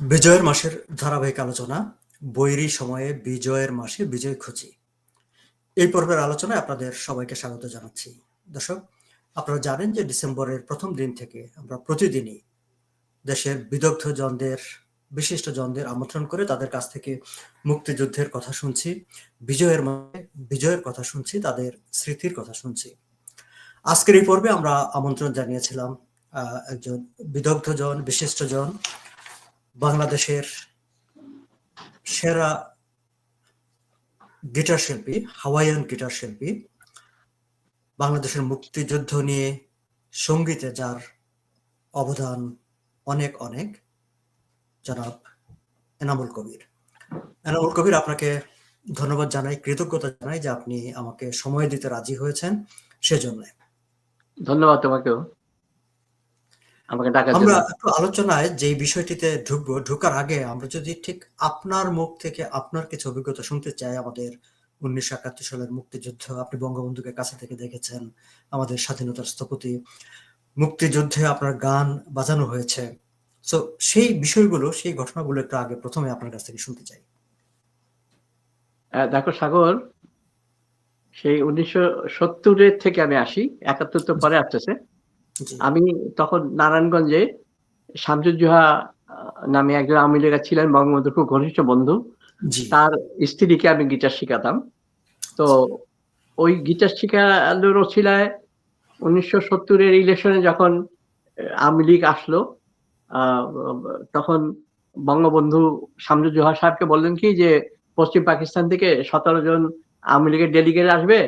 বিজয়ের মাসের ধারাবাহিক আলোচনা, বৈরী সময়ে বিজয়ের মাসে বিজয় খুঁজি। এই পর্বের আলোচনায় আপনাদের সবাইকে স্বাগত জানাচ্ছি। দর্শক, আপনারা জানেন যে ডিসেম্বরের প্রথম দিন থেকে আমরা প্রতিদিনই দেশের বিদগ্ধ জনদের, বিশিষ্ট জনদের আমন্ত্রণ করে তাদের কাছ থেকে মুক্তিযুদ্ধের কথা শুনছি, বিজয়ের মাসে বিজয়ের কথা শুনছি, তাদের স্মৃতির কথা শুনছি। আজকের এই পর্বে আমরা আমন্ত্রণ জানিয়েছিলাম একজন বিদগ্ধ জন, বিশিষ্ট জন বাংলাদেশের সেরা গিটার শিল্পী, হাওয়াইয়ান গিটার শিল্পী, বাংলাদেশের মুক্তিযুদ্ধ নিয়ে সঙ্গীতে যার অবদান অনেক অনেক, জনাব এনামুল কবির। এনামুল কবির, আপনাকে ধন্যবাদ জানাই, কৃতজ্ঞতা জানাই যে আপনি আমাকে সময় দিতে রাজি হয়েছেন সেজন্য। ধন্যবাদ তোমাকেও। আমাকে আমরা একটু আলোচনায় যে বিষয়টিতে ঢুকবো ঢুকার আগে আমরা যদি ঠিক আপনার মুখ থেকে আপনার কিছু অভিজ্ঞতা শুনতে চাই আমাদের উনিশশো একাত্তর সালের মুক্তিযুদ্ধ আপনি বঙ্গবন্ধুকে কাছে থেকে দেখেছেন আমাদের স্বাধীনতার স্থপতি। মুক্তিযুদ্ধে আপনার গান বাজানো হয়েছে। তো সেই বিষয়গুলো সেই ঘটনাগুলো একটু আগে প্রথমে আপনার কাছ থেকে শুনতে চাই। দেখো সাগর সেই উনিশশো সত্তরের থেকে আমি আসি একাত্তর তো পরে আসতেছে। জি আমি তখন নারায়ণগঞ্জে শামসুজ্জোহা নামে একজন আওয়ামী লীগের ছিলেন বঙ্গবন্ধুর খুব ঘনিষ্ঠ বন্ধু। তার স্ত্রীকে আমি গিটার শিখাতাম। তো ওই গিটার শিখানোর ওছিলায় উনিশশো সত্তরের ইলেকশনে যখন আওয়ামী লীগ আসলো আহ, তখন বঙ্গবন্ধু শামসুজ্জোহা সাহেবকে বললেন কি যে পশ্চিম পাকিস্তান থেকে সতেরো জন আওয়ামী লীগের ডেলিগেট আসবে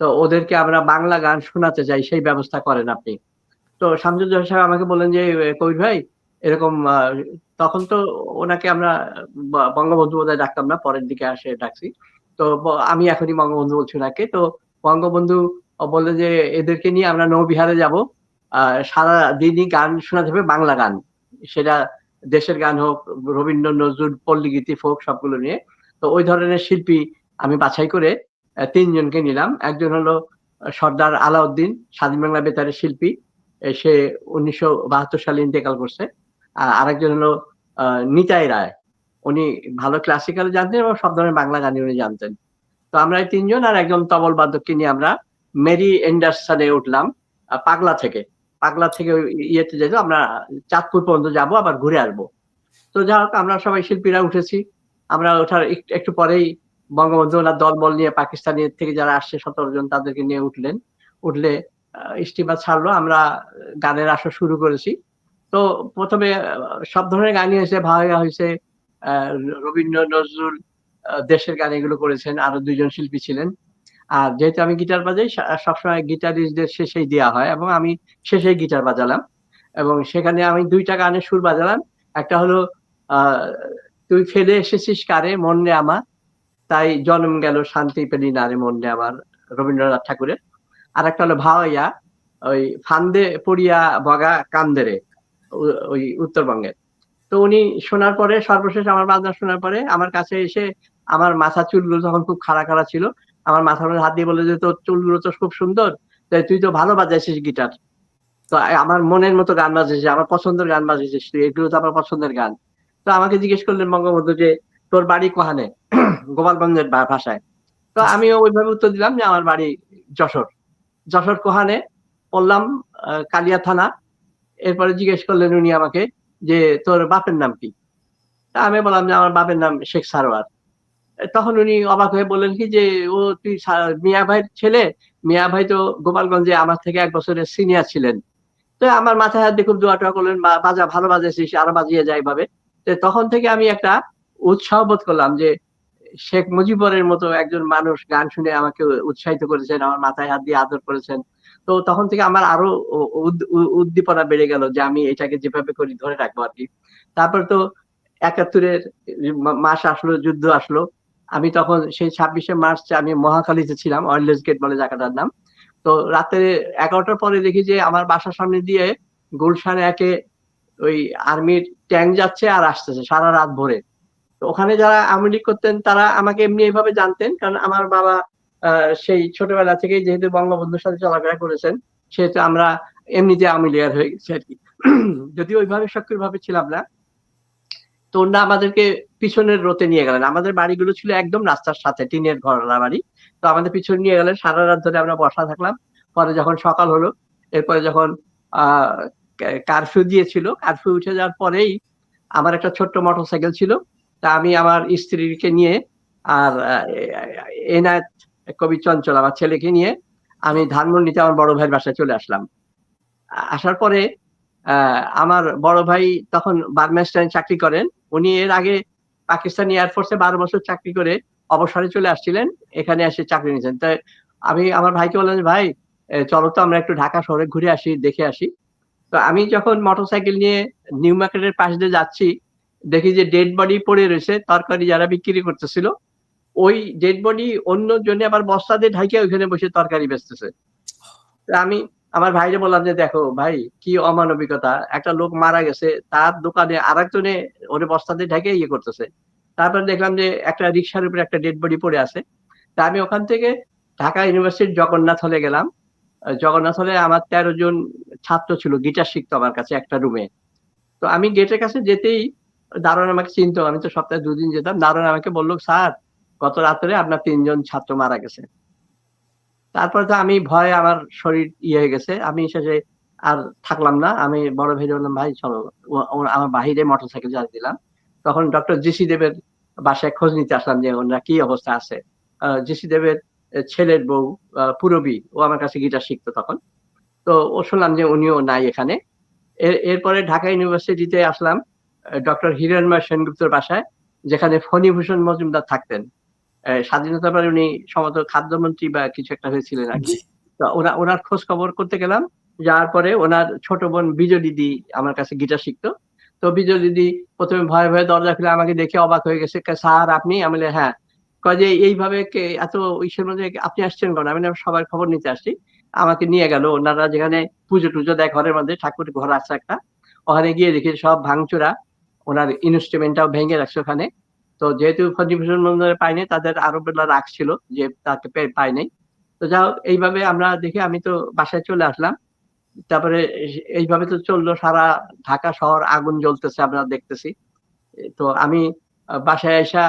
তো ওদেরকে আমরা বাংলা গান শোনাতে চাই সেই ব্যবস্থা করেন আপনি। তো শামসুজ্জোহা সাহেব আমাকে বললেন যে কবির ভাই, এরকম তখন তো ওনাকে আমরা বঙ্গবন্ধু বোধহয় ডাকতাম না, পরের দিকে আসে ডাকছি। তো আমি এখনই বঙ্গবন্ধু বলছি ওনাকে। তো বঙ্গবন্ধু বললেন যে, এদেরকে নিয়ে আমরা নৌবিহারে যাব। সারা দিনই গান শোনা যাবে, বাংলা গান। সেটা দেশের গান হোক রবীন্দ্র নজরুল, পল্লীগীতি, ফোক, সবগুলো নিয়ে। তো ওই ধরনের শিল্পী আমি বাছাই করে তিনজনকে নিলাম। একজন হলো সর্দার আলাউদ্দিন, স্বাধীন বাংলা বেতারের শিল্পী। সে উনিশশো বাহাত্তর সালে ইন্তেকাল করছে। আর আরেকজন হলো নিতাই রায়। উনি ভালো ক্লাসিক্যাল জানতেন এবং সব ধরনের বাংলা গানই উনি জানতেন। তো আমরা এই তিনজন আর একজন তবল বাদককে নিয়ে আমরা মেরি এন্ডারসনে উঠলাম পাগলা থেকে। পাগলা থেকে ইয়েতে যেত আমরা চাঁদপুর পর্যন্ত যাব, আবার ঘুরে আসব। তো যা হোক, আমরা সবাই শিল্পীরা উঠেছি। আমরা ওঠার এক- একটু পরেই বঙ্গবন্ধু ওনার দলবল নিয়ে পাকিস্তানি থেকে যারা আসছে, সতেরো জন তাদেরকে নিয়ে উঠলেন। উঠলে স্টিমার ছাড়লো, আমরা গানের আসর শুরু করেছি। তো প্রথমে সব ধরনের গানই হয়েছে ভাওয়া হয়েছে রবীন্দ্র নজরুল দেশের গান এগুলো করেছেন, আরও দুইজন শিল্পী ছিলেন। আর যেহেতু আমি গিটার বাজাই সবসময় গিটারিস্টদের শেষেই দেওয়া হয় এবং আমি শেষেই গিটার বাজালাম। এবং সেখানে আমি দুইটা গানের সুর বাজালাম। একটা হলো তুই ফেলে এসেছিস কারে? মন রে আমার। তাই জন্ম গেল শান্তি পেলি না রে মন রে আমার রবীন্দ্রনাথ ঠাকুরের। আর একটা হলো ভাওয়াইয়া ওই ফান্দে পড়িয়া বগা কান্দেরে ওই উত্তরবঙ্গের তো উনি শোনার পরে সর্বশেষ আমার বাজনা শোনার পরে আমার কাছে এসে আমার মাথা চুলগুলো তখন খুব খাড়া খাড়া ছিল, আমার মাথার মধ্যে হাত দিয়ে বলে যে তোর চুলগুলো তো খুব সুন্দর, তাই তুই তো ভালো বাজাইছিস গিটার। তো আমার মনের মতো গান বাজিয়েছিস আমার পছন্দের গান বাজিয়েছিস তুই, এগুলো তো আমার পছন্দের গান। তো আমাকে জিজ্ঞেস করলেন বঙ্গবন্ধু যে তোর বাড়ি কোহানে? গোপালগঞ্জের ভাষায়। তো আমি ওইভাবে উত্তর দিলাম যে আমার বাড়ি যশোর। যশোর কোহানে আহ, কালিয়া থানা। এরপরে জিজ্ঞেস করলেন উনি আমাকে যে তোর বাপের নাম কি? আমি বললাম যে আমার বাপের নাম শেখ সারোয়ার। তখন উনি অবাক হয়ে বললেন কি যে ও তুই মিয়া ভাইয়ের ছেলে? মিয়া ভাই তো গোপালগঞ্জে আমার থেকে এক বছরের সিনিয়র ছিলেন। তো আমার মাথায় হাত দিয়ে খুব দোয়া টোয়া করলেন বাজা ভালো বাজাইছিস আরও বাজিয়ে যায় ভাবে তখন থেকে আমি একটা উৎসাহ বোধ করলাম যে শেখ মুজিবরের মতো একজন মানুষ গান শুনে আমাকে উৎসাহিত করেছেন, আমার মাথায় হাত দিয়ে আদর করেছেন। তো তখন থেকে আমার আরও উদ্দীপনা বেড়ে গেল যে আমি এটাকে যেভাবে করি ধরে রাখব আর কি। তারপর তো একাত্তরের মাস আসলো, যুদ্ধ আসলো। আমি তখন সেই ছাব্বিশে মার্চ আমি মহাখালীতে ছিলাম অয়েললেস গেট বলে জায়গাটার নাম। তো রাতে এগারোটার পরে দেখি যে আমার বাসার সামনে দিয়ে গুলশান একে ওই আর্মির ট্যাঙ্ক যাচ্ছে আর আসতেছে সারা রাত ভরে। ওখানে যারা আওয়ামী লীগ করতেন, তারা আমাকে এমনি এইভাবে জানতেন, কারণ আমার বাবা সেই ছোটবেলা থেকেই যেহেতু বঙ্গবন্ধুর সাথে চলাফেরা করেছেন, সেহেতু আমরা এমনিতে আওয়ামী লীগের হয়ে গেছি আর কি। যদিও ওইভাবে সক্রিয় ভাবে ছিলাম না, তো ওনারা আমাদেরকে পিছনের রোতে নিয়ে গেলেন। আমাদের বাড়িগুলো ছিল একদম রাস্তার সাথে, টিনের ঘর বাড়ি। তো আমাদের পিছনে নিয়ে গেলেন, সারা রাত ধরে আমরা বসা থাকলাম। পরে যখন সকাল হলো, এরপরে যখন কারফিউ দিয়েছিল, কারফিউ উঠে যাওয়ার পরেই আমার একটা ছোট্ট মোটরসাইকেল ছিল। তা আমি আমার স্ত্রীকে নিয়ে আর এনায়ত কবি চঞ্চল, আমার ছেলেকে নিয়ে আমি ধানমন্ডিতে আমার বড় ভাইয়ের বাসায় চলে আসলাম। আসার পরে আমার বড় ভাই তখন বার্মেস্টাইন চাকরি করেন। উনি এর আগে পাকিস্তান এয়ারফোর্সে বারো বছর চাকরি করে অবসরে চলে আসছিলেন। এখানে এসে চাকরি নিয়েছেন। তাই আমি আমার ভাইকে বললাম যে, ভাই চলো তো আমরা একটু ঢাকা শহরে ঘুরে আসি, দেখে আসি। তো আমি যখন মোটরসাইকেল নিয়ে নিউ মার্কেটের পাশ দিয়ে যাচ্ছি দেখি যে ডেড বডি পড়ে রয়েছে, তরকারি যারা বিক্রি করতেছিল, ওই ডেড বডি অন্য জন্য আবার বস্তা দিয়ে ঢাকিয়ে ওইখানে বসে তরকারি বেচতেছে। আমি আমার ভাইরে বললাম যে, দেখো ভাই, কি অমানবিকতা। একটা লোক মারা গেছে, তার দোকানে আর একজনে ওরে বস্তা দিয়ে ঢেকে ইয়ে করতেছে। তারপর দেখলাম যে একটা রিক্সার উপরে একটা ডেড বডি পড়ে আছে। তা আমি ওখান থেকে ঢাকা ইউনিভার্সিটির জগন্নাথ হলে গেলাম। জগন্নাথ হলে আমার তেরো জন ছাত্র ছিল, গিটার শিখতো আমার কাছে একটা রুমে তো আমি গেটের কাছে যেতেই দারুণ আমাকে চিনতো, আমি তো সপ্তাহে দুদিন যেতাম। দারুণ আমাকে বলল, স্যার, গত রাত্রে আপনার তিনজন ছাত্র মারা গেছে। তারপরে তো আমি ভয়ে আমার শরীর ইয়ে হয়ে গেছে। আমি শেষে আর থাকলাম না। আমি বড় ভাই বললাম, ভাই, চলো। আমার বাহিরে মোটর সাইকেল চালিয়ে দিলাম। তখন ডক্টর জিসি দেবের বাসায় খোঁজ নিতে আসলাম যে ওনারা কি অবস্থা আছে। জিসি দেবের ছেলের বউ পুরবী, ও আমার কাছে গিটার শিখতো তখন। তো ও শুনলাম যে উনিও নাই এখানে। এরপরে ঢাকা ইউনিভার্সিটিতে আসলাম। ডক্টর হিরণময় সেনগুপ্তর বাসায় যেখানে ফণীভূষণ মজুমদার থাকতেন। স্বাধীনতার পরে উনি সম্ভবত খাদ্যমন্ত্রী বা কিছু একটা হয়েছিলেন আর কি। তো ওরা ওনার খোঁজ খবর করতে গেলাম যাওয়ার পরে ওনার ছোট বোন বিজয় দিদি আমার কাছে গিটার শিখতো। তো বিজয় দিদি প্রথমে ভয়ে ভয়ে দরজা খুলে আমাকে দেখে অবাক হয়ে গেছে স্যার আপনি? আমি হ্যাঁ। কয় যে এইভাবে এত ইসের মধ্যে আপনি আসছেন কেন? আমি সবার খবর নিতে আসছি। আমাকে নিয়ে গেল। ওনারা যেখানে পুজো টুজো দেয় ঘরের মধ্যে ঠাকুর ঘর আছে একটা। ওখানে গিয়ে দেখি সব ভাঙচুরা ওনার ইনস্ট্রুমেন্টটাও ভেঙে রাখছে ওখানে। তো যেহেতু ফজিভূষণ মন্দিরে পাইনি তাদের আরও বেলা রাখছিল যে তাকে পাইনি তো যাই হোক, এইভাবে আমরা দেখি, আমি তো বাসায় চলে আসলাম। তারপরে এইভাবে তো চলল, সারা ঢাকা শহর আগুন জ্বলতেছে, আমরা দেখতেছি। তো আমি বাসায় আসা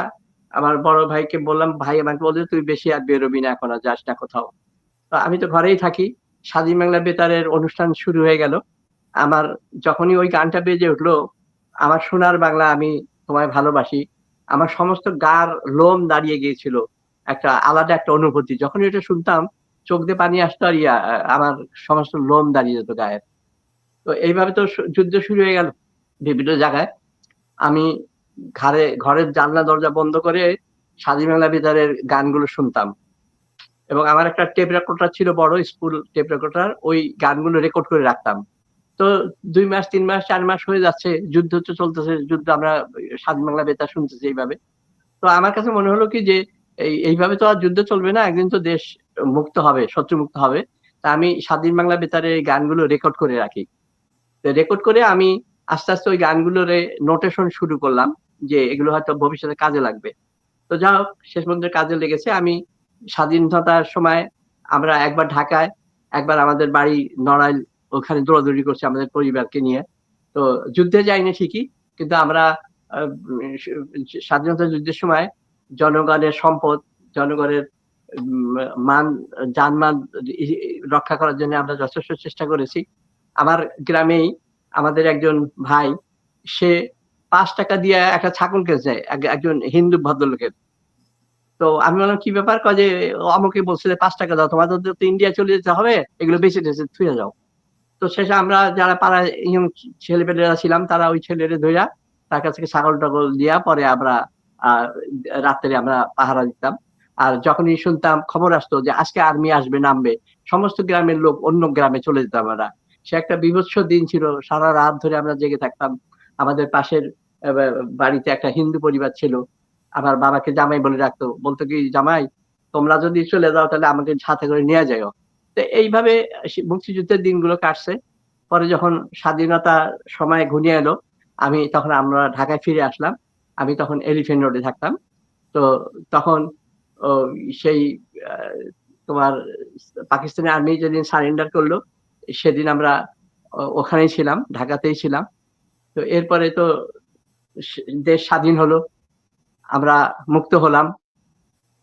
আমার বড় ভাইকে বললাম, ভাই, আমাকে বলছে তুই বেশি আর বেরোবি না এখন যাস না কোথাও। তো আমি তো ঘরেই থাকি। স্বাধীন বাংলা বেতারের অনুষ্ঠান শুরু হয়ে গেল। আমার যখনই ওই গানটা বেজে উঠল আমার সোনার বাংলা আমি তোমায় ভালোবাসি। আমার সমস্ত গার লোম দাঁড়িয়ে গিয়েছিল। একটা আলাদা একটা অনুভূতি। যখন এটা শুনতাম, চোখ দিয়ে পানি আসতো আর আমার সমস্ত লোম দাঁড়িয়ে যেত গায়ের তো এইভাবে তো যুদ্ধ শুরু হয়ে গেল বিভিন্ন জায়গায়। আমি ঘরে ঘরের জানলা, দরজা বন্ধ করে স্বাধীন বাংলা বিদারের গানগুলো শুনতাম। এবং আমার একটা টেপ রেকর্ডার ছিল বড়, স্কুল টেপ রেকর্ডার, ওই গানগুলো রেকর্ড করে রাখতাম। তো দুই মাস, তিন মাস, চার মাস হয়ে যাচ্ছে, যুদ্ধ তো চলতেছে, যুদ্ধ আমরা স্বাধীন বাংলা বেতার শুনতেছি এইভাবে। তো আমার কাছে মনে হলো কি যে, এই, এইভাবে তো আর যুদ্ধ চলবে না, একদিন তো দেশ মুক্ত হবে, শত্রু মুক্ত হবে। তা আমি স্বাধীন বাংলা বেতারের গানগুলো রেকর্ড করে রাখি। রেকর্ড করে আমি আস্তে আস্তে ওই গানগুলোর নোটেশন শুরু করলাম যে এগুলো হয়তো ভবিষ্যতে কাজে লাগবে। তো যা হোক, শেষ পর্যন্ত কাজে লেগেছে। আমি স্বাধীনতার সময় আমরা একবার ঢাকায়, একবার আমাদের বাড়ি নড়াইল ওখানে দৌড়াদৌড়ি করছে আমাদের পরিবারকে নিয়ে। তো যুদ্ধে যাইনি ঠিকই, কিন্তু আমরা স্বাধীনতা যুদ্ধের সময় জনগণের সম্পদ, জনগণের মান, যানমান রক্ষা করার জন্য আমরা যথেষ্ট চেষ্টা করেছি। আমার গ্রামেই আমাদের একজন ভাই, সে পাঁচ টাকা দিয়ে একটা ছাগল কেছে একজন হিন্দু ভদ্রলোকের। তো আমি বললাম, কি ব্যাপার? কাজে আমাকে বলছে যে, পাঁচ টাকা দাও, তোমাদের তো ইন্ডিয়া চলে যেতে হবে, এগুলো বেশি টেছে থুয়ে যাও। তো শেষে আমরা যারা পাড়ায় ছেলেপেলেরা ছিলাম, তারা ওই ছেলেরে ধইরা তার কাছ থেকে ছাগল টাগল দিয়া পরে আমরা রাত্রে আমরা পাহারা দিতাম। আর যখনই শুনতাম খবর আসতো যে আজকে আর্মি আসবে, নামবে, সমস্ত গ্রামের লোক অন্য গ্রামে চলে যেতাম আমরা। সে একটা বিভৎস দিন ছিল, সারা রাত ধরে আমরা জেগে থাকতাম। আমাদের পাশের বাড়িতে একটা হিন্দু পরিবার ছিল। আমার বাবাকে জামাই বলে রাখতো। বলতো কি, জামাই, তোমরা যদি চলে যাও তাহলে আমাকে সাথে করে নিয়ে যাও তো এইভাবে মুক্তিযুদ্ধের দিনগুলো কাটছে। পরে যখন স্বাধীনতা সময় ঘনিয়ে এলো, আমি তখন আমরা ঢাকায় ফিরে আসলাম। আমি তখন এলিফেন্ট রোডে থাকতাম। তো তখন সেই তোমার পাকিস্তানি আর্মি যেদিন সারেন্ডার করল, সেদিন আমরা ওখানেই ছিলাম, ঢাকাতেই ছিলাম। তো এরপরে তো দেশ স্বাধীন হলো, আমরা মুক্ত হলাম।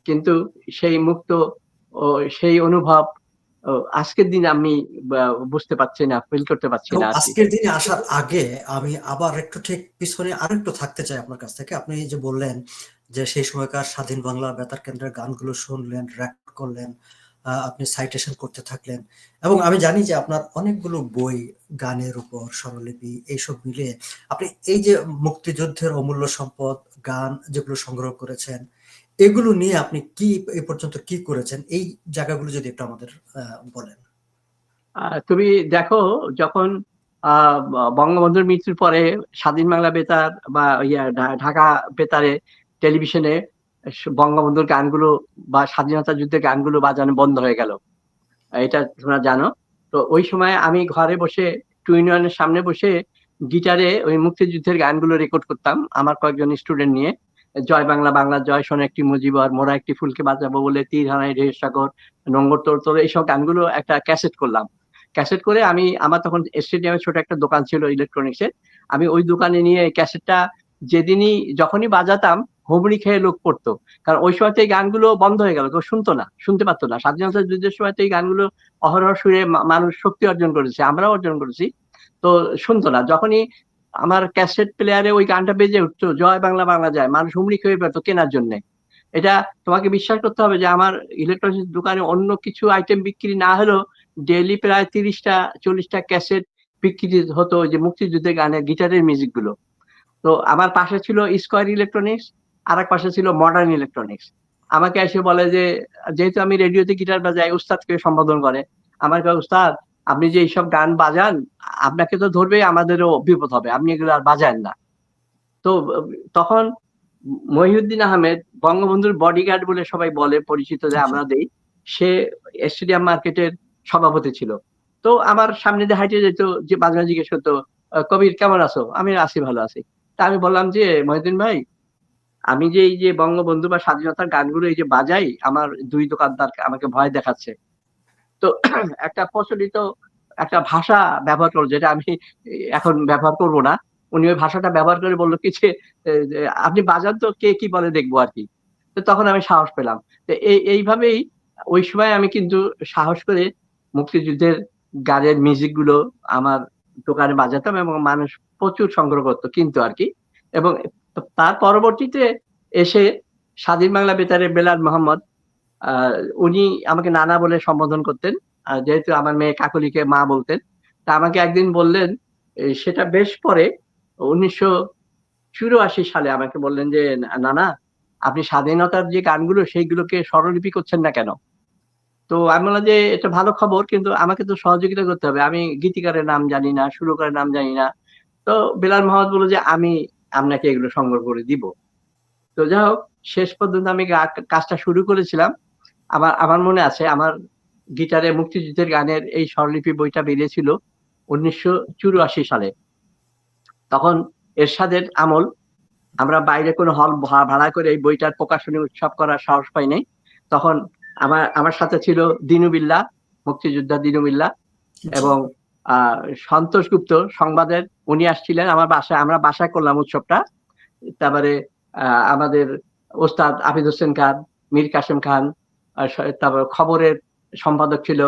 কিন্তু সেই মুক্ত ও সেই অনুভব আজকের দিন আমি বুঝতে পারছি না ফিল করতে পারছি না আজকের দিনে আসার আগে আমি আবার একটু ঠিক পিছনে আরেকটু থাকতে চাই আপনার কাছ থেকে। আপনি যে বললেন যে সেই সময়কার স্বাধীন বাংলা বেতার কেন্দ্রের গানগুলো শুনলেন রেকর্ড করলেন আপনি সাইটেশন করতে থাকলেন এবং আমি জানি যে আপনার অনেকগুলো বই গানের উপর স্বরলিপি এইসব মিলে আপনি এই যে মুক্তিযুদ্ধের অমূল্য সম্পদ গান যেগুলো সংগ্রহ করেছেন এগুলো নিয়ে আপনি কি এই পর্যন্ত কি করেছেন? এই জায়গাগুলো যদি একটু আমাদের বলেন। তুমি দেখো, যখন বঙ্গবন্ধুর মৃত্যুর পরে স্বাধীন বাংলা বেতার বা ইয়া ঢাকা বেতারে টেলিভিশনে বঙ্গবন্ধুর গানগুলো বা স্বাধীনতা যুদ্ধের গানগুলো বাজানো বন্ধ হয়ে গেল। এটা তোমরা জানো। তো ওই সময় আমি ঘরে বসে, টু ইউনিয়নের সামনে বসে গিটারে ওই মুক্তিযুদ্ধের গানগুলো রেকর্ড করতাম, আমার কয়েকজন স্টুডেন্ট নিয়ে। জয় বাংলা বাংলা জয় শোন একটি মুজিবর মোরা একটি ফুলকে বাজাবো বলে তীর হানাই ঢের সাগর নঙ্গর তোর তোর, এইসব গানগুলো একটা ক্যাসেট করলাম। ক্যাসেট করে আমি, আমার তখন স্টেডিয়ামে ছোট একটা দোকান ছিল ইলেকট্রনিক্সের আমি ওই দোকানে নিয়ে ক্যাসেটটা যেদিনই, যখনই বাজাতাম, হুমড়ি খেয়ে লোক পড়তো। কারণ ওই সময় এই গানগুলো বন্ধ হয়ে গেল, কেউ শুনতো না, শুনতে পারতো না। স্বাধীনতা যুদ্ধের সময় এই গানগুলো অহরহ সুরে মানুষ শক্তি অর্জন করেছে, আমরাও অর্জন করেছি। তো শুনতো না। যখনই আমার ক্যাসেট প্লেয়ারে ওই গানটা বেজে উঠতো, জয় বাংলা বাংলা যায় মানুষ হুমড়ি খেয়ে পেতো কেনার জন্য। এটা তোমাকে বিশ্বাস করতে হবে যে আমার ইলেকট্রনিক্স দোকানে অন্য কিছু আইটেম বিক্রি না হলেও ডেইলি প্রায় তিরিশটা, চল্লিশটা ক্যাসেট বিক্রি হতো যে মুক্তিযুদ্ধের গানের গিটারের মিউজিকগুলো। তো আমার পাশে ছিল স্কোয়ার ইলেকট্রনিক্স আর এক পাশে ছিল মডার্ন ইলেকট্রনিক্স আমাকে এসে বলে যে, যেহেতু আমি রেডিওতে গিটার বাজাই, উস্তাদকে সম্বোধন করে। আমার কাছে উস্তাদ আপনি যে এইসব গান বাজান, আপনাকে তো ধরবে আমাদেরও বিপদ হবে, আপনি এগুলো আর বাজান না। তো, তখন মহিউদ্দিন আহমেদ বঙ্গবন্ধুর বডিগার্ড বলে সবাই বলে, পরিচিত যে আমরা দেই, সে স্টেডিয়াম মার্কেটের সভাপতি ছিল। তো আমার সামনে দিয়ে হাইটে যেত, যে মাঝে জিজ্ঞেস করতো, কবির, কেমন আছো? আমি আছি, ভালো আছি। তা আমি বললাম যে, মহিউদ্দিন ভাই, আমি যে এই যে বঙ্গবন্ধু বা স্বাধীনতার গানগুলো এই যে বাজাই, আমার দুই দোকানদার আমাকে ভয় দেখাচ্ছে। তো একটা প্রচলিত একটা ভাষা ব্যবহার করো যেটা আমি এখন ব্যবহার করব না। উনি ওই ভাষাটা ব্যবহার করে বলল কি যে আপনি বাজান তো কে কি বলে দেখব আর কি। তো তখন আমি সাহস পেলাম। তো এই, এইভাবেই ওই সময় আমি কিন্তু সাহস করে মুক্তিযুদ্ধের গানের মিউজিকগুলো আমার দোকানে বাজাতাম এবং মানুষ প্রচুর সংগ্রহ করতো, কিন্তু আর কি। এবং তার পরবর্তীতে এসে স্বাধীন বাংলা বেতারের বেলাল মোহাম্মদ উনি আমাকে নানা বলে সম্বোধন করতেন। যেহেতু আমার মেয়ে কাকলিকে মা বলতেন, তা আমাকে একদিন বললেন সেটা বেশ পরে, উনিশশো চুরাশি সালে আমাকে বললেন যে, নানা, আপনি স্বাধীনতার যে গানগুলো, সেইগুলোকে স্বরলিপি করছেন না কেন? তো আমি বললাম যে, এটা ভালো খবর, কিন্তু আমাকে তো সহযোগিতা করতে হবে। আমি গীতিকারের নাম জানি না, সুরকারের নাম জানি না। তো বেলাল মোহাম্মদ বলল যে, আমি আপনাকে এগুলো সংগ্রহ করে দিব। তো যাই হোক, শেষ পর্যন্ত আমি কাজটা শুরু করেছিলাম। আমার আমার মনে আছে আমার গিটারে মুক্তিযুদ্ধের গানের এই স্বরলিপি বইটা বেরিয়েছিল উনিশশো চুরাশি সালে। তখন এরশাদের আমল আমরা বাইরে কোনো হল ভাড়া করে এই বইটার প্রকাশনী উৎসব করার সাহস পাই নাই। তখন আমার আমার সাথে ছিল দিনুবিল্লা মুক্তিযোদ্ধা দিনুবিল্লা এবং আহ সন্তোষ গুপ্ত সংবাদের উনি আসছিলেন আমার বাসায় আমরা বাসায় করলাম উৎসবটা। তারপরে আহ, আমাদের ওস্তাদ আবিদ হোসেন খান মীর কাসেম খান তারপর খবরের সম্পাদক ছিল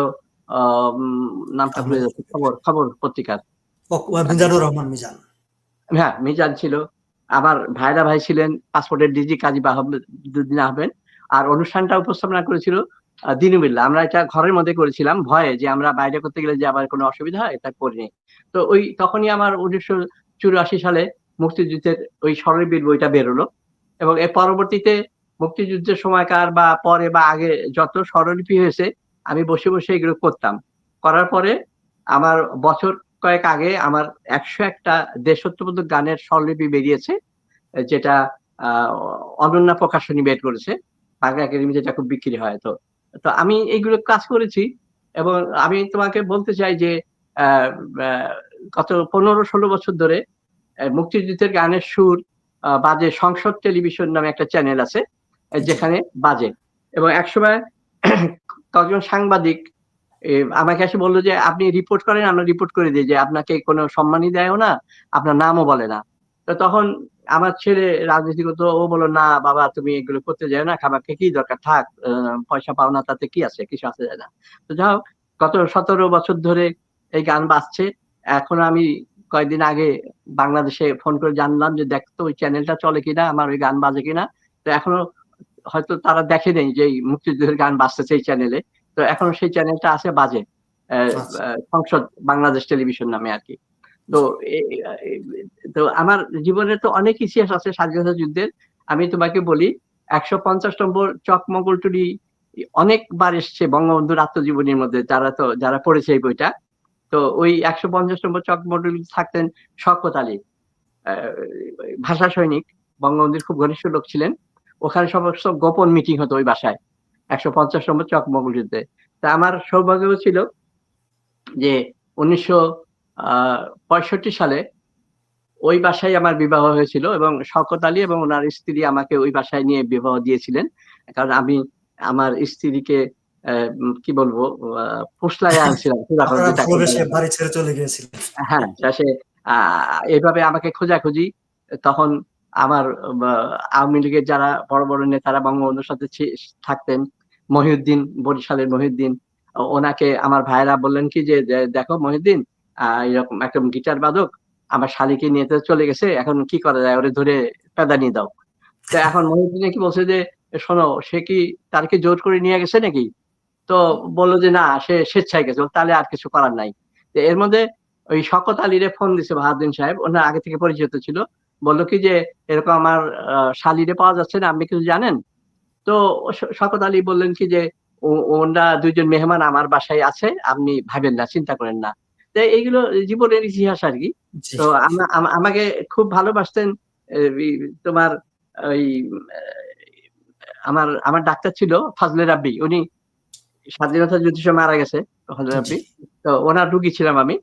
নামটা ভুলে যাচ্ছে খবর খবর পত্রিকার। মিজানুর রহমান মিজান। হ্যাঁ মিজান ছিল। আমার ভাইরা ভাই ছিলেন পাসপোর্টের ডিজি কাজী বাহাবুদ্দিন আহমেদ। আর অনুষ্ঠানটা উপস্থাপনা করেছিল দিনুবিল্লা। আমরা এটা ঘরের মধ্যে করেছিলাম ভয়ে যে আমরা বাইরে করতে গেলে যে আবার কোনো অসুবিধা হয় এটা করিনি তো ওই তখনই আমার উনিশশো চুরাশি সালে মুক্তিযুদ্ধের ওই স্বরলিপির বইটা বেরোলো। এবং এর পরবর্তীতে মুক্তিযুদ্ধের সময়কার বা পরে বা আগে যত স্বরলিপি হয়েছে, আমি বসে বসে এগুলো করতাম। করার পরে আমার বছর কয়েক আগে আমার একশো একটা দেশত্ববোধক গানের স্বরলিপি বেরিয়েছে, যেটা অনন্যা প্রকাশনী বের করেছে, বাংলা একাডেমি যেটা খুব বিক্রি হয়। তো তো আমি এইগুলো কাজ করেছি এবং আমি তোমাকে বলতে চাই যে গত পনেরো ষোলো বছর ধরে মুক্তিযুদ্ধের গানের সুর বাজে সংসদ টেলিভিশন নামে একটা চ্যানেল আছে যেখানে বাজে। এবং একসময় কয়েকজন সাংবাদিক আমাকে এসে বলল যে, আপনি রিপোর্ট করেন, আমরা রিপোর্ট করে দিই যে, আপনাকে কোনো সম্মানই দেয়ও না, আপনার নামও বলে না। তো তখন আমার ছেলে রাজনীতি করতো ও বলল, না, বাবা, তুমি এগুলো করতে যাও না, খাবারকে কি দরকার? থাক পয়সা পাও না, তাতে কি আছে? কিছু আসে যায় না। তো যাও গত সতেরো বছর ধরে এই গান বাজছে। এখন আমি কয়েকদিন আগে বাংলাদেশে ফোন করে জানলাম যে দেখতো ওই চ্যানেলটা চলে কিনা? আমার ওই গান বাজে কিনা? তো এখনও হয়তো তারা দেখে নেই যে মুক্তিযুদ্ধের গান বাজতেছে এই চ্যানেলে তো এখনও সেই চ্যানেলটা আছে বাজে আচ্ছা। সংসদ বাংলাদেশ টেলিভিশন নামে আর কি। তো তো আমার জীবনে তো অনেক ইতিহাস আছে স্বাধীনতা যুদ্ধের। আমি তোমাকে বলি একশো পঞ্চাশ নম্বর চকমগলটুরি অনেকবার এসছে বঙ্গবন্ধুর আত্মজীবনীর মধ্যে যারা তো যারা পড়েছে এই বইটা। তো ওই একশো পঞ্চাশ নম্বর চকমগলটুরি থাকতেন শকত আলী আহ, ভাষা সৈনিক। বঙ্গবন্ধুর খুব ঘনিষ্ঠ লোক ছিলেন। ওখানে সমস্ত গোপন মিটিং হতো ওই বাসায়। একশো পঞ্চাশ নম্বর চকমগলটুরিতে তা আমার সৌভাগ্য ছিল যে উনিশশো আহ, পঁয়ষট্টি সালে ওই বাসায় আমার বিবাহ হয়েছিল এবং শকত আলী এবং ওনার স্ত্রী আমাকে ওই বাসায় নিয়ে বিবাহ দিয়েছিলেন। কারণ আমি আমার স্ত্রীকে কি বলব ফুসলায় আনছিলাম। হ্যাঁ সে আহ, এইভাবে আমাকে খোঁজাখুঁজি তখন আমার আওয়ামী লীগের যারা বড় বড় নেতারা বঙ্গবন্ধুর সাথে থাকতেন মহিউদ্দিন বরিশালের মহিউদ্দিন ওনাকে আমার ভাইরা বললেন কি যে দেখো মহিউদ্দিন আহ, এরকম একটা গিটার বাদক আমার শালিকে নিয়ে তো চলে গেছে এখন কি করা যায়? ওরে ধরে পেদানি দাও। তো এখন মহিউদ্দিনে কি বলছে যে শোনো সে কি তার কি জোর করে নিয়ে গেছে নাকি? তো বলল যে না সে স্বেচ্ছায় গেছে তাহলে আর কিছু করার নাই। এর মধ্যে ওই শকত আলীরে ফোন দিছে বাহাদুদ্দিন সাহেব ওনার আগে থেকে পরিচিত ছিল। বলল কি যে এরকম আমার শালিরে পাওয়া যাচ্ছে না আপনি কিছু জানেন? তো শকত আলী বললেন কি যে ও- ওনারা দুইজন মেহমান আমার বাসায় আছে আপনি ভাবেন না চিন্তা করেন না। তো এইগুলো জীবনের ইতিহাস আর কি। তো আমা- আমা- আমাকে খুব ভালোবাসতেন তোমার ওই আমার আমার ডাক্তার ছিল ফাজলে রাব্বি। উনি স্বাধীনতা যুদ্ধের সময় মারা গেছে ফজলে জি। রাব্বি। তো ওনার রুগী ছিলাম আমি।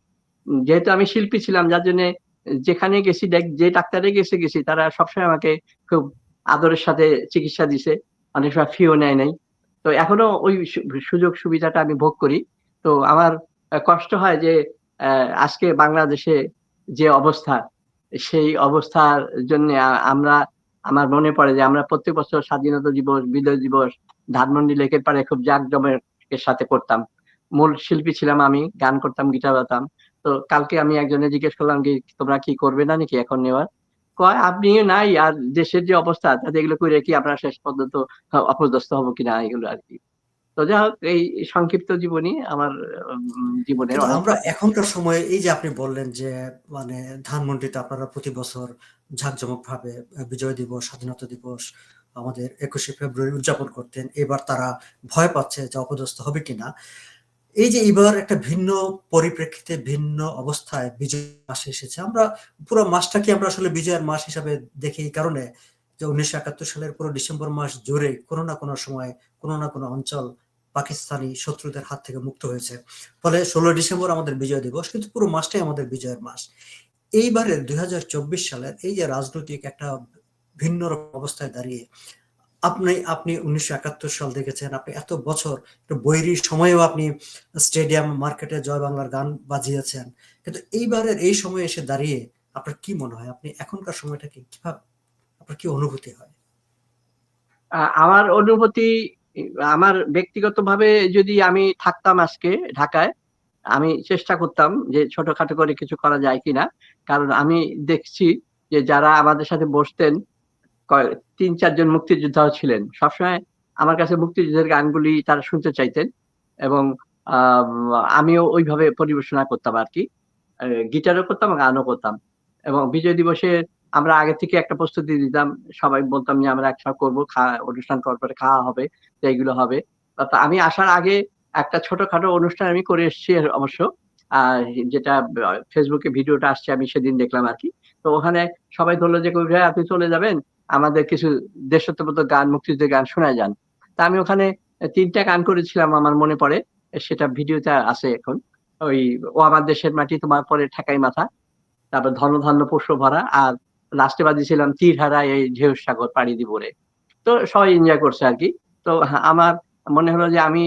যেহেতু আমি শিল্পী ছিলাম যার জন্য যেখানে গেছি, দেখ- যে ডাক্তারে গেছে, গেছি, তারা সবসময় আমাকে খুব আদরের সাথে চিকিৎসা দিছে। অনেক সময় ফিও নেয় নাই। তো এখনও ওই সুযোগ সুবিধাটা আমি ভোগ করি। তো আমার কষ্ট হয় যে আজকে বাংলাদেশে যে অবস্থা, সেই অবস্থার জন্য আমরা, আমার মনে পড়ে যে আমরা প্রত্যেক বছর স্বাধীনতা দিবস, বিজয় দিবস, ধানমন্ডি লেকের পাড়ে খুব জাঁকজমের সাথে করতাম। মূল শিল্পী ছিলাম আমি, গান করতাম, গিটার বাজাতাম। তো কালকে আমি একজনে জিজ্ঞেস করলাম কি তোমরা কি করবে না নাকি এখন নেওয়ার? কয় আপনিও নাই আর দেশের যে অবস্থা তাতে এগুলো করে কি আপনারা শেষ পর্যন্ত অপদস্থ হব কিনা? এগুলো আর কি। তো যাই হোক এই সংক্ষিপ্ত জীবনী আমার জীবনের আমরা এখনকার সময়ে এই যে আপনি বললেন যে মানে ধানমন্ডিতে আপনারা প্রতি বছর ঝাঁকজমক ভাবে বিজয় দিবস স্বাধীনতা দিবস আমাদের একুশে ফেব্রুয়ারি উদযাপন করতেন এবার তারা ভয় পাচ্ছে যে অপদস্থ হবে কিনা। এই যে এবার একটা ভিন্ন পরিপ্রেক্ষিতে ভিন্ন অবস্থায় বিজয় মাস এসেছে, আমরা পুরো মাসটাকে আমরা আসলে বিজয়ের মাস হিসাবে দেখি এই কারণে যে উনিশশো একাত্তর সালের পুরো ডিসেম্বর মাস জুড়ে কোনো না কোনো সময় কোনো না কোনো অঞ্চল পাকিস্তানি শত্রুদের হাত থেকে মুক্ত হয়েছে। ফলে ষোলো ডিসেম্বর আমাদের বিজয় দিবস, কিন্তু পুরো মাসটাই আমাদের বিজয়ের মাস। এইবারের দুই হাজার চব্বিশ সালের এই যে রাজনৈতিক একটা ভিন্ন অবস্থায় দাঁড়িয়ে আপনি আপনি উনিশশো একাত্তর সাল দেখেছেন, আপনি এত বছর বৈরী সময়েও আপনি স্টেডিয়াম মার্কেটে জয় বাংলার গান বাজিয়েছেন। কিন্তু এইবারের এই সময়ে এসে দাঁড়িয়ে আপনার কি মনে হয়? আপনি এখনকার সময়টাকে কীভাবে, আপনার কি অনুভূতি হয়? আমার অনুভূতি, আমার ব্যক্তিগতভাবে যদি আমি থাকতাম আজকে ঢাকায়, আমি চেষ্টা করতাম যে ছোটখাটো করে কিছু করা যায় কিনা। কারণ আমি দেখছি যে যারা আমাদের সাথে বসতেন তিন চারজন মুক্তিযোদ্ধাও ছিলেন। সবসময় আমার কাছে মুক্তিযুদ্ধের গানগুলি তারা শুনতে চাইতেন এবং আম, আমিও ওইভাবে পরিবেশনা করতাম আর কি। গিটারও করতাম গানও করতাম এবং বিজয় দিবসে আমরা আগে থেকে একটা প্রস্তুতি দিতাম সবাই বলতাম যে আমরা একসাথে করব অনুষ্ঠান করার পরে খাওয়া হবে এইগুলো হবে। আমি আসার আগে একটা ছোটখাটো অনুষ্ঠান আমি করে এসেছি অবশ্য। যেটা ফেসবুকে ভিডিওটা আসছে আমি সেদিন দেখলাম আর কি। তো ওখানে সবাই ধরলো যে কবির ভাই আপনি চলে যাবেন? আমাদের কিছু দেশাত্মবোধক গান, মুক্তিযুদ্ধের গান শোনা যান। তা আমি ওখানে তিনটা গান করেছিলাম আমার মনে পড়ে, সেটা ভিডিওতে আছে এখন। ওই ও আমার দেশের মাটি, তোমার পরে ঠেকাই মাথা। তারপর ধন ধন্য পোষ্য ভরা, আর লাস্টে বাজিয়েছিলাম, তীর হারা এই ঢেউ সাগর পাড়ি দিবরে তো সবাই এনজয় করছে আর কি। তো আমার মনে হলো যে আমি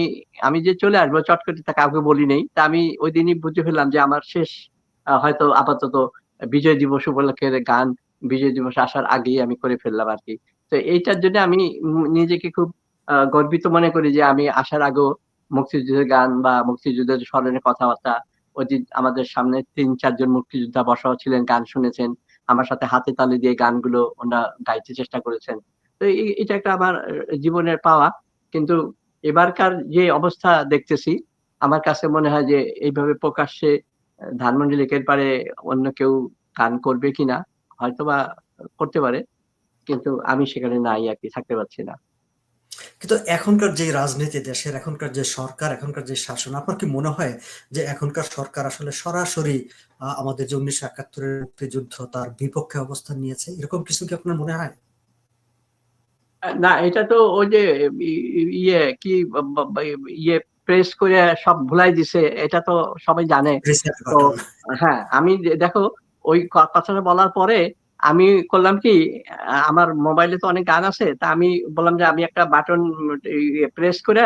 আমি যে চলে আসব, চট করে তা কাউকে বলি নেই। তা আমি ওই দিনই বুঝে ফেললাম যে আমার শেষ হয়তো আপাতত বিজয় দিবস উপলক্ষে গান বিজয় দিবস আসার আগেই আমি করে ফেললাম আর কি। তো এইটার জন্য আমি নিজেকে খুব গর্বিত মনে করি যে আমি আসার আগেও মুক্তিযুদ্ধের গান বা মুক্তিযুদ্ধের স্মরণে কথাবার্তা দিন আমাদের সামনে তিন, চারজন মুক্তিযোদ্ধা বসাও ছিলেন, গান শুনেছেন, আমার সাথে হাতে তালি দিয়ে গানগুলো ওনারা গাইতে চেষ্টা করেছেন। তো এটা একটা আমার জীবনের পাওয়া। কিন্তু এবারকার যে অবস্থা দেখতেছি, আমার কাছে মনে হয় যে এইভাবে প্রকাশ্যে ধানমন্ডি লেকের পারে অন্য কেউ গান করবে কিনা হয়তোবা করতে পারে কিন্তু আমি সেখানে নাই আর কি থাকতে পারছি না। কিন্তু এখনকার যে রাজনীতি দেশের এখনকার যে সরকার এখনকার যে শাসন আপনার কি মনে হয় যে এখনকার সরকার আসলে সরাসরি আমাদের যে উনিশশো একাত্তরের মুক্তিযুদ্ধ তার বিপক্ষে অবস্থান নিয়েছে? এরকম কিছু কি আপনার মনে হয়? না এটা তো ওই যে ইয়ে কি ইয়ে প্রেস করে সব ভুলাই দিছে এটা তো সবাই জানে। তো হ্যাঁ আমি দেখো ওই কথাটা বলার পরে আমি করলাম কি আমার মোবাইলে তো অনেক গান আছে, তা আমি বললাম যে আমি একটা বাটন প্রেস করে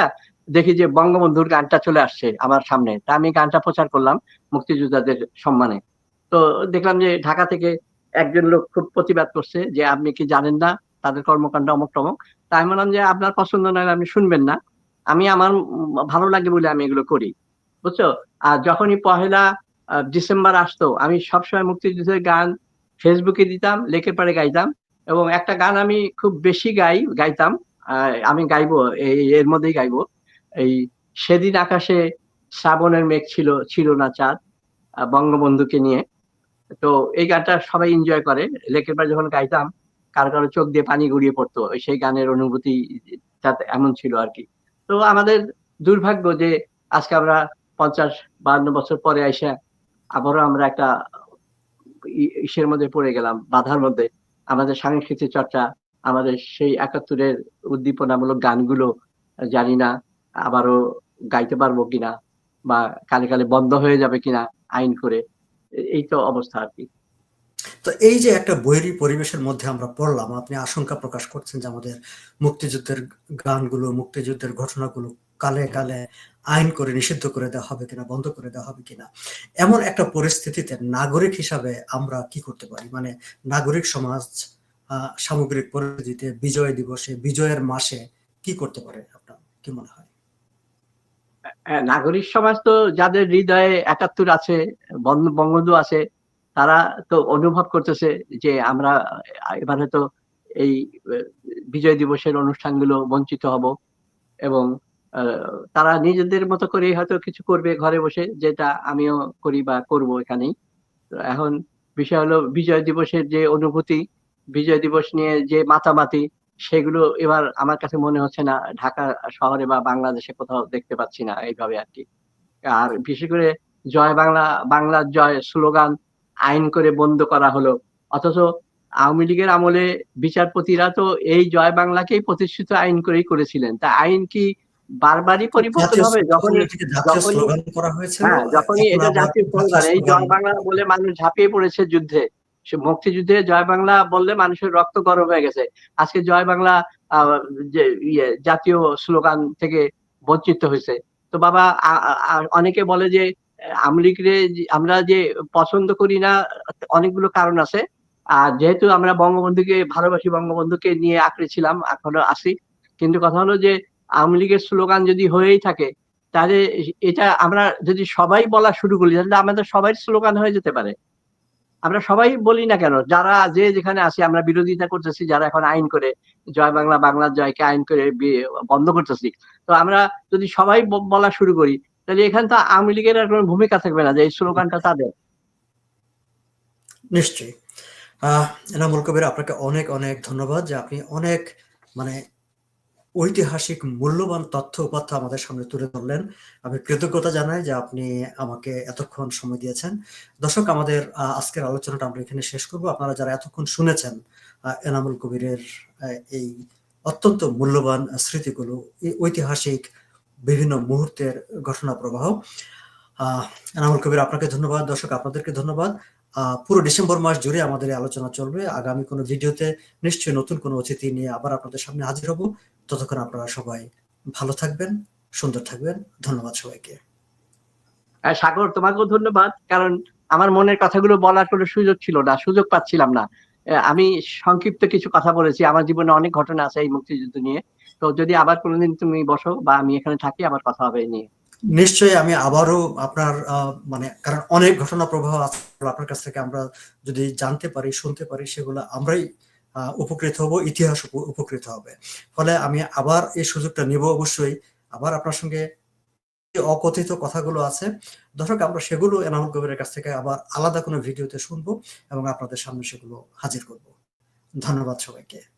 দেখি যে বঙ্গবন্ধুর গানটা চলে আসছে আমার সামনে। তা আমি গানটা প্রচার করলাম মুক্তিযোদ্ধাদের সম্মানে। তো দেখলাম যে ঢাকা থেকে একজন লোক খুব প্রতিবাদ করছে যে আপনি কি জানেন না তাদের কর্মকাণ্ড অমুক টমক। তাই বললাম যে আপনার পছন্দ নয় আপনি শুনবেন না। আমি আমার ভালো লাগে বলে আমি এগুলো করি। বুঝছ? আর যখনই পহেলা ডিসেম্বর আসতো। আমি সবসময় মুক্তিযুদ্ধের গান ফেসবুকে দিতাম লেখে পারে গাইতাম এবং একটা গান আমি খুব বেশি গাই, গাইতাম আমি গাইবো, এই, এর মধ্যেই গাইবো। এই সেদিন আকাশে শ্রাবণের মেঘ ছিল ছিল না চাঁদ বঙ্গবন্ধুকে নিয়ে। তো এই গানটা সবাই এনজয় করে। লেকের পাড়ে যখন গাইতাম, কারও কারও চোখ দিয়ে পানি গড়িয়ে পড়তো। সেই গানের অনুভূতি এমন ছিল আর কি। তো আমাদের দুর্ভাগ্য যে আজকে আমরা পঞ্চাশ বান্ন বছর পরে এসে আবারও আমরা একটা ইসের মধ্যে পড়ে গেলাম, বাধার মধ্যে। আমাদের সাংস্কৃতিক চর্চা, আমাদের সেই একাত্তরের উদ্দীপনামূলক গানগুলো জানি না আবারও গাইতে পারব কিনা বা কালে কালে বন্ধ হয়ে যাবে কিনা আইন করে। এই তো অবস্থা আর কি। তো এই যে একটা বৈরী পরিবেশের মধ্যে আমরা পড়লাম, আপনি আশঙ্কা প্রকাশ করছেন যে আমাদের মুক্তিযুদ্ধের গানগুলো, মুক্তিযুদ্ধের ঘটনাগুলো কালে কালে আইন করে নিষিদ্ধ করে দেওয়া হবে কিনা, বন্ধ করে দেওয়া হবে কিনা, এমন একটা পরিস্থিতিতে নাগরিক হিসাবে আমরা কি করতে পারি? মানে নাগরিক সমাজ সামগ্রিক পরিস্থিতিতে বিজয় দিবসে, বিজয়ের মাসে কি করতে পারে আপনার? কি মনে হয়? নাগরিক সমাজ তো যাদের হৃদয়ে একাত্তর আছে, বঙ্গ- বঙ্গবন্ধু আছে, তারা তো অনুভব করতেছে যে আমরা এবারে তো এই বিজয় দিবসের অনুষ্ঠানগুলো বঞ্চিত হব এবং তারা নিজেদের মতো করে হয়তো কিছু করবে ঘরে বসে, যেটা আমিও করি বা করব এখানেই। এখন বিষয় হলো বিজয় দিবসের যে অনুভূতি, বিজয় দিবস নিয়ে যে মাতামাতি, সেগুলো এবার আমার কাছে মনে হচ্ছে না ঢাকা শহরে বা বাংলাদেশে কোথাও দেখতে পাচ্ছি না এইভাবে আর কি। আর বিশেষ করে জয় বাংলা, বাংলার জয় স্লোগান আইন করে বন্ধ করা হলো। অথচ আওয়ামী লীগের আমলে বিচারপতিরা তো এই জয় বাংলাকেই প্রতিষ্ঠিত আইন করেই করেছিলেন। তা আইন কি বারবারই পরিবর্তন হবে যখন যখনই হ্যাঁ যখনই এটা জাতীয় স্লোগান এই জয় বাংলা বলে মানুষ ঝাঁপিয়ে পড়েছে যুদ্ধে। সে মুক্তিযুদ্ধে জয় বাংলা বললে মানুষের রক্ত গরম হয়ে গেছে। আজকে জয় বাংলা যে ইয়ে জাতীয় স্লোগান থেকে বঞ্চিত হয়েছে। তো বাবা অনেকে বলে যে আমলিগরে আমরা যে পছন্দ করি না অনেকগুলো কারণ আছে। আর যেহেতু আমরা বঙ্গবন্ধুকে ভালোবাসি বঙ্গবন্ধুকে নিয়ে আঁকড়ে ছিলাম এখনও আসি কিন্তু কথা হলো যে আওয়ামী লীগের স্লোগান যদি হয়েই থাকে, তাহলে এটা আমরা যদি সবাই বলা শুরু করি, তাহলে আমাদের সবাই স্লোগান হয়ে যেতে পারে। আমরা সবাই বলি না কেন, যারা যে যেখানে আছি, আমরা বিরোধিতা করতেছি, যারা এখন আইন করে, জয় বাংলা বাংলার জয়কে আইন করে বন্ধ করতেছি। তো আমরা যদি সবাই বলা শুরু করি, তাহলে এখানে তো আওয়ামী লীগের আর কোনো ভূমিকা থাকবে না যে এই স্লোগানটা তাদের। নিশ্চয়ই। এনামুল কবির, আপনাকে অনেক অনেক ধন্যবাদ যে আপনি অনেক মানে ঐতিহাসিক মূল্যবান তথ্য উপাত্ত আমাদের সামনে তুলে ধরলেন। আমি কৃতজ্ঞতা জানাই যে আপনি আমাকে এতক্ষণ সময় দিয়েছেন। দর্শক, আমাদের আজকের আলোচনাটা আমরা এখানে শেষ করব। আপনারা যারা এতক্ষণ শুনেছেন এনামুল কবিরের এই অত্যন্ত মূল্যবান স্মৃতিগুলো ঐতিহাসিক বিভিন্ন মুহূর্তের ঘটনা প্রবাহ আহ এনামুল কবির আপনাকে ধন্যবাদ। দর্শক, আপনাদেরকে ধন্যবাদ। পুরো ডিসেম্বর মাস জুড়ে আমাদের আলোচনা চলবে। আগামী কোনো ভিডিওতে নিশ্চয়ই নতুন কোনো অতিথি নিয়ে আবার আপনাদের সামনে হাজির হব। ততক্ষণ আপনারা সবাই ভালো থাকবেন, সুন্দর থাকবেন। ধন্যবাদ সবাইকে। সাগর, তোমাকেও ধন্যবাদ, কারণ আমার মনের কথাগুলো বলার কোনো সুযোগ ছিল না, সুযোগ পাচ্ছিলাম না। আমি সংক্ষিপ্ত কিছু কথা বলেছি। আমার জীবনে অনেক ঘটনা আছে এই মুক্তিযুদ্ধ নিয়ে। তো যদি আবার কোনোদিন তুমি বসো বা আমি এখানে থাকি আবার কথা হবে নিয়ে। নিশ্চয়ই আমি আবারও আপনার মানে কারণ অনেক ঘটনা প্রবাহ আপনার কাছ থেকে আমরা যদি জানতে পারি, শুনতে পারি, সেগুলো আমরাই উপকৃত হব, ইতিহাস উপ- উপকৃত হবে। ফলে আমি আবার এই সুযোগটা নেব অবশ্যই। আবার আপনার সঙ্গে অকথিত কথাগুলো আছে, দর্শক, আমরা সেগুলো এনামুল কবিরের কাছ থেকে আবার আলাদা কোনো ভিডিওতে শুনব এবং আপনাদের সামনে সেগুলো হাজির করব। ধন্যবাদ সবাইকে।